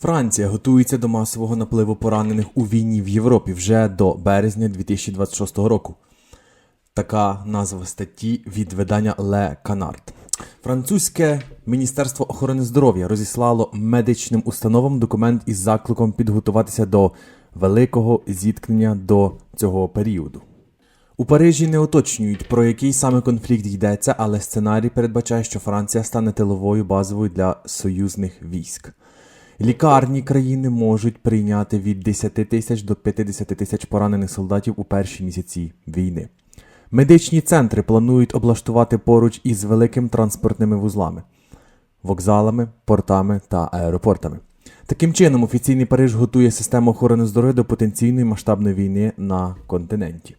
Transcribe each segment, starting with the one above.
Франція готується до масового напливу поранених у війні в Європі вже до березня 2026 року. Така назва статті від видання Le Canard. Французьке Міністерство охорони здоров'я розіслало медичним установам документ із закликом підготуватися до великого зіткнення до цього періоду. У Парижі не уточнюють, про який саме конфлікт йдеться, але сценарій передбачає, що Франція стане тиловою базовою для союзних військ. Лікарні країни можуть прийняти від 10 тисяч до 50 тисяч поранених солдатів у перші місяці війни. Медичні центри планують облаштувати поруч із великими транспортними вузлами, вокзалами, портами та аеропортами. Таким чином, офіційний Париж готує систему охорони здоров'я до потенційної масштабної війни на континенті.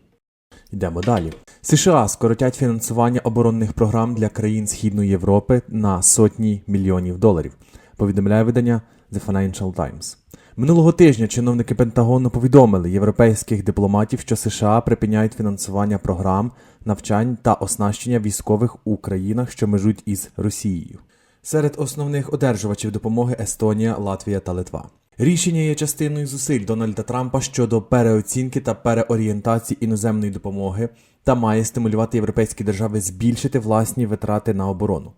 Йдемо далі. США скоротять фінансування оборонних програм для країн Східної Європи на сотні мільйонів доларів, повідомляє видання The Financial Times. Минулого тижня чиновники Пентагону повідомили європейських дипломатів, що США припиняють фінансування програм, навчань та оснащення військових у країнах, що межуть із Росією. Серед основних одержувачів допомоги Естонія, Латвія та Литва. Рішення є частиною зусиль Дональда Трампа щодо переоцінки та переорієнтації іноземної допомоги та має стимулювати європейські держави збільшити власні витрати на оборону.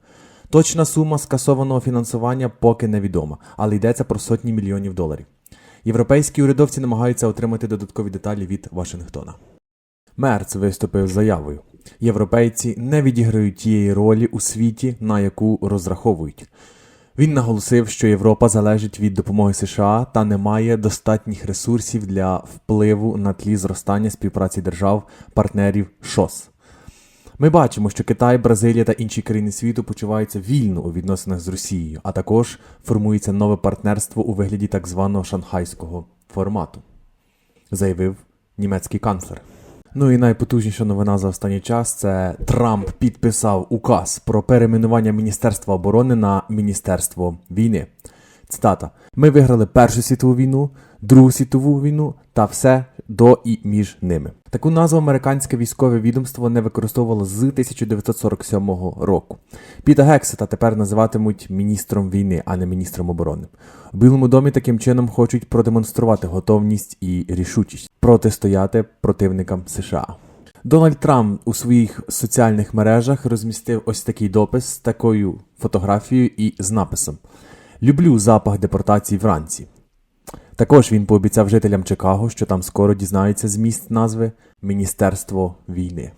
Точна сума скасованого фінансування поки невідома, але йдеться про сотні мільйонів доларів. Європейські урядовці намагаються отримати додаткові деталі від Вашингтона. Мерц виступив з заявою: європейці не відіграють тієї ролі у світі, на яку розраховують. Він наголосив, що Європа залежить від допомоги США та не має достатніх ресурсів для впливу на тлі зростання співпраці держав, партнерів ШОС. Ми бачимо, що Китай, Бразилія та інші країни світу почуваються вільно у відносинах з Росією, а також формується нове партнерство у вигляді так званого шанхайського формату, заявив німецький канцлер. Ну і найпотужніша новина за останній час це Трамп підписав указ про перейменування Міністерства оборони на Міністерство війни. Цитата: Ми виграли Першу світову війну, Другу світову війну та все до і між ними. Таку назву американське військове відомство не використовувало з 1947 року. Піта Гексета тепер називатимуть міністром війни, а не міністром оборони. У Білому домі таким чином хочуть продемонструвати готовність і рішучість протистояти противникам США. Дональд Трамп у своїх соціальних мережах розмістив ось такий допис з такою фотографією і з написом: Люблю запах депортації вранці. Також він пообіцяв жителям Чикаго, що там скоро дізнаються зміст назви Міністерство війни.